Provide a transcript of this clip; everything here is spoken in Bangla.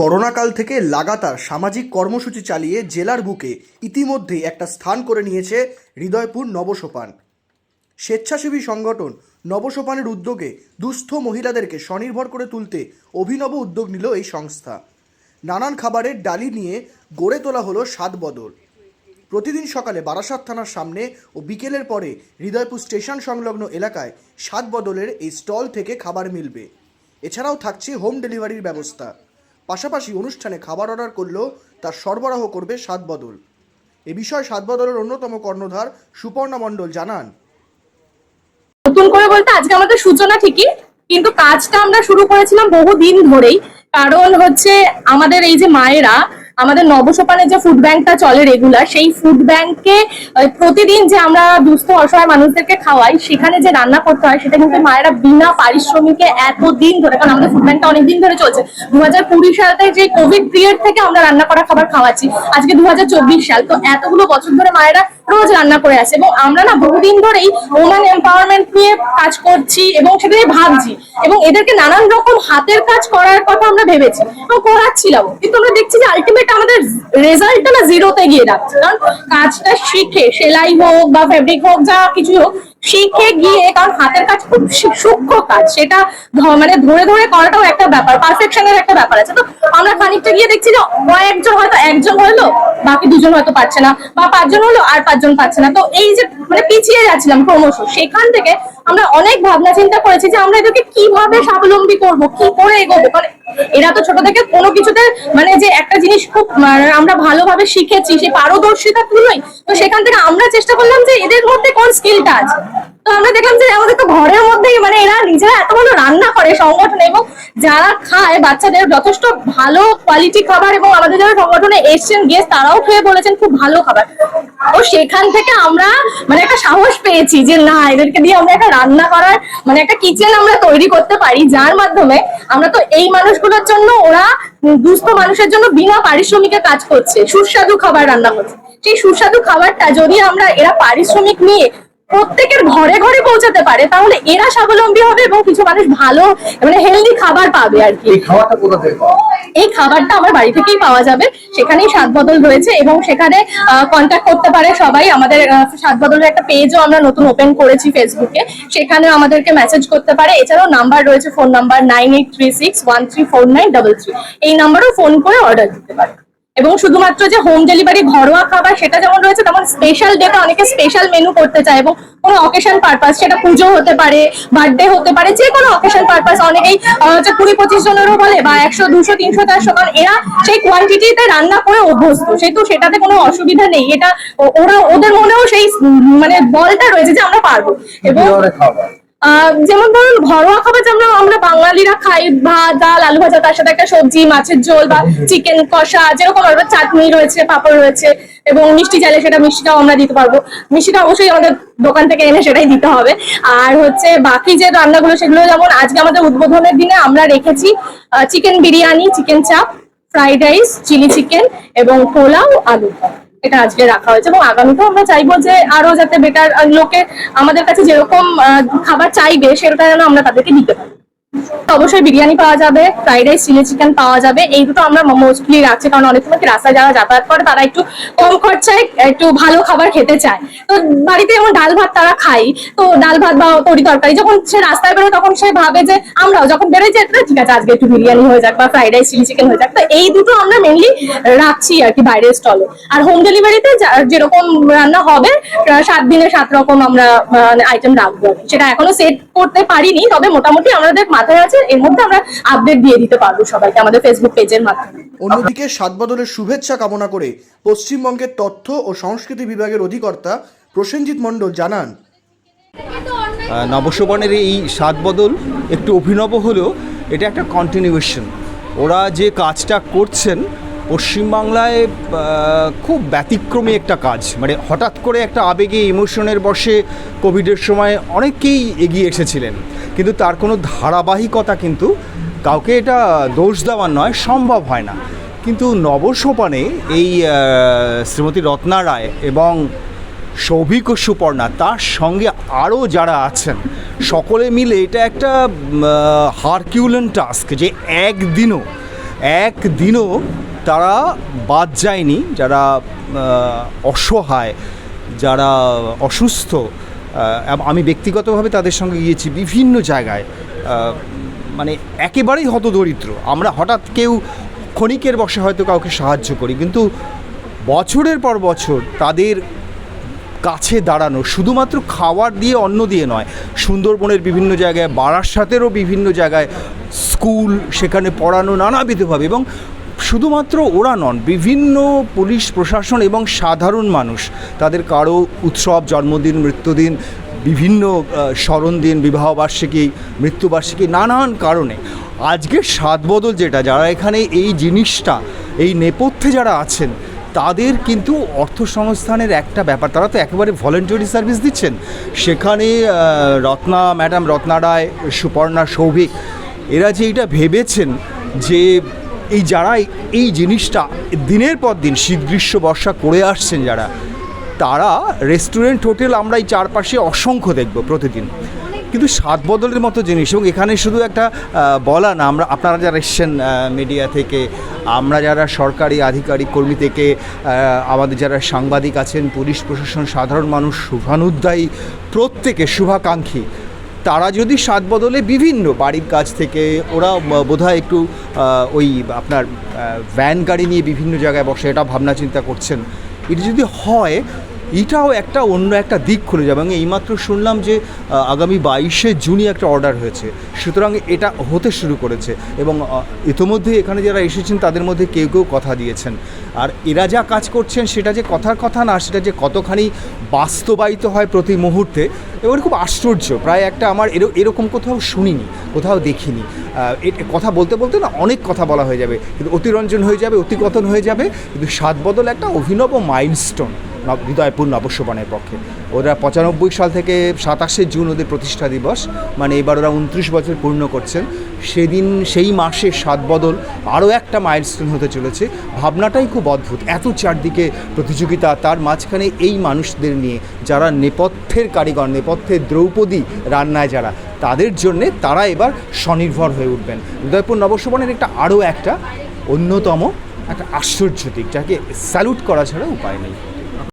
করোনাকাল থেকে লাগাতার সামাজিক কর্মসূচি চালিয়ে জেলার বুকে ইতিমধ্যেই একটা স্থান করে নিয়েছে হৃদয়পুর নবসোপান। স্বেচ্ছাসেবী সংগঠন নবসোপানের উদ্যোগে দুস্থ মহিলাদেরকে স্বনির্ভর করে তুলতে অভিনব উদ্যোগ নিল এই সংস্থা। নানান খাবারের ডালি নিয়ে গড়ে তোলা হলো স্বাদ বদল। প্রতিদিন সকালে বারাসাত থানার সামনে ও বিকেলের পরে হৃদয়পুর স্টেশন সংলগ্ন এলাকায় স্বাদ বদলের এই স্টল থেকে খাবার মিলবে। এছাড়াও থাকছে হোম ডেলিভারির ব্যবস্থা। পাশাপাশি অনুষ্ঠানে খাবার অর্ডার করলেও তার সরবরাহ করবে সাতবদল এ বিষয়ে সাতবদলের অন্যতম কর্ণধার সুপর্ণা মণ্ডল জানান। নতুন করে বলতে আজকে আমাদের সূচনা ঠিকই, কিন্তু কাজটা আমরা শুরু করেছিলাম বহুদিন ধরেই। কারণ হচ্ছে আমাদের এই যে মায়েরা আমাদের নবসোপানে যে ফুড ব্যাংকটা চলে রেগুলার সেই ফুড ব্যাংকে প্রতিদিন যে আমরা দুস্থ, অসহায় মানুষদেরকে খাওয়াই, সেখানে যে রান্না করতে হয়, সেটা কিন্তু মায়েরা বিনা পারিশ্রমিকে এতদিন ধরে, কারণ আমাদের ফুড ব্যাংকটা অনেকদিন ধরে চলছে। দু হাজার কুড়ি সালতে যে কোভিড পিরিয়ড থেকে আমরা রান্না করা খাবার খাওয়াচ্ছি, আজকে দু হাজার চব্বিশ সাল। তো এতগুলো বছর ধরে মায়েরা রোজ রান্না করে আসে। এবং আমরা না বহুদিন ধরেই ওমেন এম্পাওয়ারমেন্ট নিয়ে কাজ করছি এবং সেটা ভাবছি। এবং এদেরকে নানান রকম হাতের কাজ করার কথা আমরা ভেবেছি। এবং করাচ্ছিলাম। কিন্তু আমরা দেখছি যে আলটিমেট আমাদের রেজাল্টটা না জিরোতে গিয়ে যাচ্ছে। কারণ কাজটা শিখে, সেলাই হোক বা ফেব্রিক হোক, যা কিছু হোক শিখে গিয়ে, কারণ হাতের কাজ খুব সূক্ষ্ম কাজ। সেটা মানে ধরে ধরে করাটাও একটা ব্যাপার পারফেকশনের একটা ব্যাপার আছে। তো আমরা খানিকটা গিয়ে দেখছি যে কয়েকজন হয়তো একজন হলো বাকি দুজন হয়তো পাচ্ছে না, বা পাঁচজন হলো আর পাঁচজন পাচ্ছে না। তো এই যে মানে পিছিয়ে যাচ্ছিলাম ক্রমশ, সেখান থেকে আমরা অনেক ভাবনা চিন্তা করেছি যে আমরা এদেরকে কীভাবে স্বাবলম্বী করব, কি করে এগোবো? মানে এরা তো ছোট থেকে কোনো কিছুতে মানে যে একটা জিনিস খুব মানে আমরা ভালোভাবে শিখেছি সেই পারদর্শিতা তুলোই তো সেখান থেকে আমরা চেষ্টা করলাম যে এদের মধ্যে কোন স্কিলটা আছে? তো আমরা দেখলাম যে আমাদের তো ঘরের মধ্যেই মানে এরা নিজেরা এত ভালো রান্না করে সংগঠন এবং যারা খায়, বাচ্চাদের যথেষ্ট ভালো কোয়ালিটি খাবার এবং আমাদের যারা সংগঠনে এসছেন গেস্ট তারাও খেয়ে বলেছেন খুব ভালো খাবার। তো সেখান থেকে আমরা মানে একটা সাহস পেয়েছি যে না, এদেরকে দিয়ে আমরা একটা রান্না করার মানে একটা কিচেন আমরা তৈরি করতে পারি। যার মাধ্যমে আমরা তো এই মানুষগুলোর জন্য ওরা দুস্থ মানুষের জন্য বিনা পারিশ্রমিকে কাজ করছে, সুস্বাদু খাবার রান্না করছে। সেই সুস্বাদু খাবারটা যদি আমরা, এরা পারিশ্রমিক নিয়ে প্রত্যেকের ঘরে ঘরে পৌঁছাতে পারে তাহলে এরা স্বাবলম্বী হবে এবং কিছু মানুষ ভালো মানে হেলদি খাবার পাবে আর কি। এই খাবারটা আমার বাড়ি থেকেই পাওয়া যাবে সেখানেই স্বাদ বদল রয়েছে এবং সেখানে কন্ট্যাক্ট করতে পারে সবাই। আমাদের স্বাদ বদলের একটা পেজও আমরা নতুন ওপেন করেছি ফেসবুকে সেখানেও আমাদেরকে মেসেজ করতে পারে। এছাড়াও নাম্বার রয়েছে phone number nine eight three six one three four nine double three এই নাম্বারও ফোন করে অর্ডার দিতে পারে। এবং শুধুমাত্র যে হোম ডেলিভারি ঘরোয়া খাবার সেটা যেমন রয়েছে, তেমন স্পেশাল ডেতে অনেকে স্পেশাল মেনু করতে চায় এবং কোনো অকেশন পারপাস সেটা পুজো হতে পারে বার্থডে হতে পারে যে কোনো অকেশন পারপাস অনেকেই হচ্ছে কুড়ি পঁচিশ জনেরও বলে বা একশো, দুশো, তিনশো, চারশো কারণ এরা সেই কোয়ান্টিটিতে রান্না করে অভ্যস্ত। সেহেতু সেটাতে কোনো অসুবিধা নেই। এটা ওরা, ওদের মনেও সেই মানে বলটা রয়েছে যে আমরা পারব। এবং যেমন ধরুন ঘরোয়া খাবার যেমন আমরা বাঙালিরা খাই, ভাত, ডাল, আলু ভাজা, তার সাথে একটা সবজি, মাছের ঝোল বা চিকেন কষা, যেরকম হবে চাটনি রয়েছে, পাঁপড় রয়েছে এবং মিষ্টি চাইলে সেটা মিষ্টিটাও আমরা দিতে পারব মিষ্টিটা অবশ্যই আমাদের দোকান থেকে এনে সেটাই দিতে হবে আর হচ্ছে বাকি যে রান্নাগুলো সেগুলো যেমন আজকে আমাদের উদ্বোধনের দিনে আমরা রেখেছি chicken biryani chicken chaap fried rice chilli chicken এবং পোলাও আলু। এটা আজকে রাখা হয়েছে এবং আগামীতেও আমরা চাইব যে আরও যাতে বেটার লোকে আমাদের কাছে যেরকম খাবার চাইবে সেটা যেন আমরা তাদেরকে দিতে পারি। অবশ্যই বিরিয়ানি পাওয়া যাবে ফ্রাইড রাইস চিলি চিকেন পাওয়া যাবে। এই দুটো আমরা মোস্টলি রাখছি কারণ অনেক সময় রাস্তায় যারা যাতায়াত করে তারা একটু কম খরচায় একটু ভালো খাবার খেতে চায়। তো বাড়িতে যেমন ডাল ভাত তারা খাই তো ডাল ভাত বা তরি তরকারি যখন সে রাস্তায় বেরোয় তখন সে ভাবে যে আমরাও যখন বেরোয় যে "না, ঠিক আছে আজকে একটু বিরিয়ানি হয়ে যাক বা ফ্রাইড রাইস চিলি চিকেন হয়ে যাক। তো এই দুটো আমরা মেনলি রাখছি আর কি বাইরের স্টলে আর হোম ডেলিভারিতে যেরকম রান্না হবে সাত দিনে সাত রকম আমরা আইটেম রাখব। সেটা এখনও সেট করতে পারিনি তবে মোটামুটি আমাদের মাথায় আছে এর মধ্যে আমরা আপডেট দিয়ে দিতে পারব সবাইকে আমাদের ফেসবুক পেজের মাধ্যমে। অন্যদিকে সাত বদলের শুভেচ্ছা কামনা করে পশ্চিমবঙ্গের তথ্য ও সংস্কৃতি বিভাগের অধিকর্তা প্রসেনজিৎ মণ্ডল জানান। আহ, নবসোপানের এই সাত বদল একটু অভিনব হলেও এটা একটা কন্টিনিউয়েশন ওরা যে কাজটা করছেন পশ্চিমবাংলায় খুব ব্যতিক্রমী একটা কাজ। মানে হঠাৎ করে একটা আবেগে, ইমোশনের বসে কোভিডের সময় অনেকেই এগিয়ে এসেছিলেন। কিন্তু তার কোনো ধারাবাহিকতা কিন্তু কাউকে এটা দোষ দেওয়ার নয়, সম্ভব হয় না। কিন্তু নবসোপানে এই শ্রীমতী রত্না রায় এবং সৌভিক ও সুপর্ণা, তার সঙ্গে আরও যারা আছেন, সকলে মিলে এটা একটা হারকিউলেন টাস্ক যে একদিনও একদিনও তারা বাদ যায়নি, যারা অসহায়, যারা অসুস্থ আমি ব্যক্তিগতভাবে তাদের সঙ্গে গিয়েছি বিভিন্ন জায়গায় মানে একেবারেই হতদরিদ্র। আমরা হঠাৎ কেউ ক্ষণিকের বসে হয়তো কাউকে সাহায্য করি, কিন্তু বছরের পর বছর তাদের কাছে দাঁড়ানো, শুধুমাত্র খাবার দিয়ে, অন্ন দিয়ে নয়, সুন্দরবনের বিভিন্ন জায়গায়, বারাসাতেরও বিভিন্ন জায়গায়, স্কুল, সেখানে পড়ানো নানাবিধভাবে এবং শুধুমাত্র ওরা নন, বিভিন্ন পুলিশ, প্রশাসন এবং সাধারণ মানুষ তাদের কারও উৎসব, জন্মদিন, মৃত্যুদিন, বিভিন্ন স্মরণ দিন বিবাহবার্ষিকী, মৃত্যুবার্ষিকী নানান কারণে আজকের স্বাদ বদল যেটা, যারা এখানে এই জিনিসটা, এই নেপথ্যে যারা আছেন, তাদের কিন্তু অর্থ সংস্থানের একটা ব্যাপার। তারা তো একেবারে ভলেন্টারি সার্ভিস দিচ্ছেন। সেখানে রত্না ম্যাডাম রত্না রায়, সুপর্ণা সৌভিক, এরা যে এটা ভেবেছেন যে এই যারা এই জিনিসটা দিনের পর দিন শীত গ্রীষ্ম বর্ষা করে আসছেন যারা, তারা রেস্টুরেন্ট, হোটেল আমরা এই চারপাশে অসংখ্য দেখব প্রতিদিন। কিন্তু স্বাদ বদলের মতো জিনিস এবং এখানে শুধু একটা বলা না, আমরা, আপনারা যারা এসছেন মিডিয়া থেকে, আমরা যারা সরকারি আধিকারিক কর্মী থেকে আমাদের যারা সাংবাদিক আছেন, পুলিশ প্রশাসন, সাধারণ মানুষ শুভানুদ্দায়ী প্রত্যেকে শুভাকাঙ্ক্ষী তারা যদি স্বাদ বদলে বিভিন্ন বাড়ির কাছ থেকে, ওরা বোধ বোধহয় একটু ওই আপনার ভ্যান গাড়ি নিয়ে বিভিন্ন জায়গায় বসে, এটা ভাবনা চিন্তা করছেন। এটি যদি হয় এটাও একটা অন্য একটা দিক খুলে যাবে এবং এইমাত্র শুনলাম যে আগামী বাইশে জুনই একটা অর্ডার হয়েছে। সুতরাং এটা হতে শুরু করেছে এবং ইতোমধ্যে এখানে যারা এসেছেন তাদের মধ্যে কেউ কেউ কথা দিয়েছেন। আর এরা যা কাজ করছেন সেটা যে কথার কথা না, সেটা যে কতখানি বাস্তবায়িত হয় প্রতি মুহূর্তে এবং খুব আশ্চর্য। প্রায় একটা আমার এর- এরকম কোথাও শুনিনি, কোথাও দেখিনি। কথা বলতে বলতে না অনেক কথা বলা হয়ে যাবে। কিন্তু অতিরঞ্জন হয়ে যাবে, অতিকথন হয়ে যাবে। কিন্তু সাত বদল একটা অভিনব মাইলস্টোন। হৃদয়পুর নবস্বপনের পক্ষে। ওরা পঁচানব্বই সাল থেকে সাতাশে জুন ওদের প্রতিষ্ঠা দিবস মানে এবার ওরা উনত্রিশ বছর পূর্ণ করছেন। সেদিন সেই মাসে সাত বদল আরও একটা মাইলস্টোন হতে চলেছে। ভাবনাটাই খুব অদ্ভুত, এত চারদিকে প্রতিযোগিতা, তার মাঝখানে এই মানুষদের নিয়ে যারা নেপথ্যের কারিগর নেপথ্যের দ্রৌপদী রান্নায় যারা, তাদের জন্যে তারা এবার স্বনির্ভর হয়ে উঠবেন। হৃদয়পুর নবস্বপনের একটা আরও একটা অন্যতম, একটা আশ্চর্য দিক, যাকে স্যালুট করা ছাড়া উপায় নেই।